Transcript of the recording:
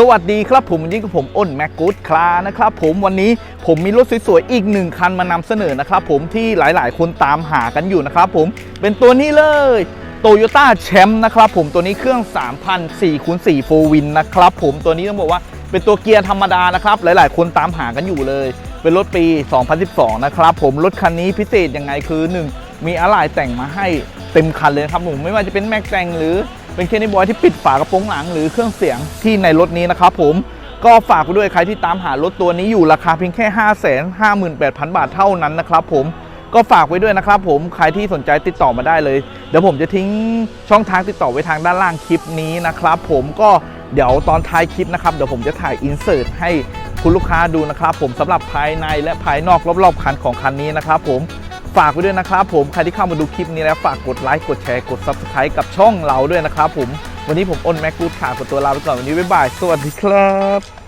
สวัสดีครับผมวันนี้กับผมอ้นแม็กกูดคลานะครับผมวันนี้ผมมีรถสวยๆอีกหนึ่งคันมานำเสนอนะครับผมที่หลายๆ คนตามหากันอยู่นะครับผมเป็นตัวนี้เลยโตโยต้าแชมป์นะครับผมตัวนี้เครื่อง3,000 4คูณ4 4วินนะครับผมตัวนี้ต้องบอกว่าเป็นตัวเกียร์ธรรมดานะครับหลายๆ คนตามหากันอยู่เลย เป็นรถปี 2012 นะครับผมรถคันนี้พิเศษยังไงคือ 1 มีอะไหล่แต่งมาให้เต็มคันเลยครับผมไม่ว่าจะเป็นแม็กแต่งหรือ เป็นเคนี่บอยที่ปิดฝากระโปรงหลังหรือเครื่องเสียงที่ในรถนี้นะครับผมก็ฝากไปด้วยใครที่ตามหารถตัวนี้อยู่ราคาเพียงแค่ 5 5 8 0 0 0 บาทเท่านั้นนะครับผมก็ฝากไว้ด้วยนะครับผมใครที่สนใจติดต่อมาได้เลย เดี๋ยวผมจะทิ้งช่องทางติดต่อไว้ทางด้านล่างคลิปนี้นะครับผมก็เดี๋ยวตอนท้ายคลิปนะครับเดี๋ยวผมจะถ่ายอินเสิร์ตให้คุณลูกค้าดูนะครับผมสำหรับภายในและภายนอกรอบๆคันของคันนี้นะครับผม ฝากไว้ด้วยนะครับผมใครที่เข้ามาดูคลิปนี้แล้วฝากกดไลค์กดแชร์กด Subscribe กับช่องเราด้วยนะครับผมวันนี้ผมอ้นแม็กกูดขาขอตัวลาไปก่อนวันนี้บ๊ายบายสวัสดีครับ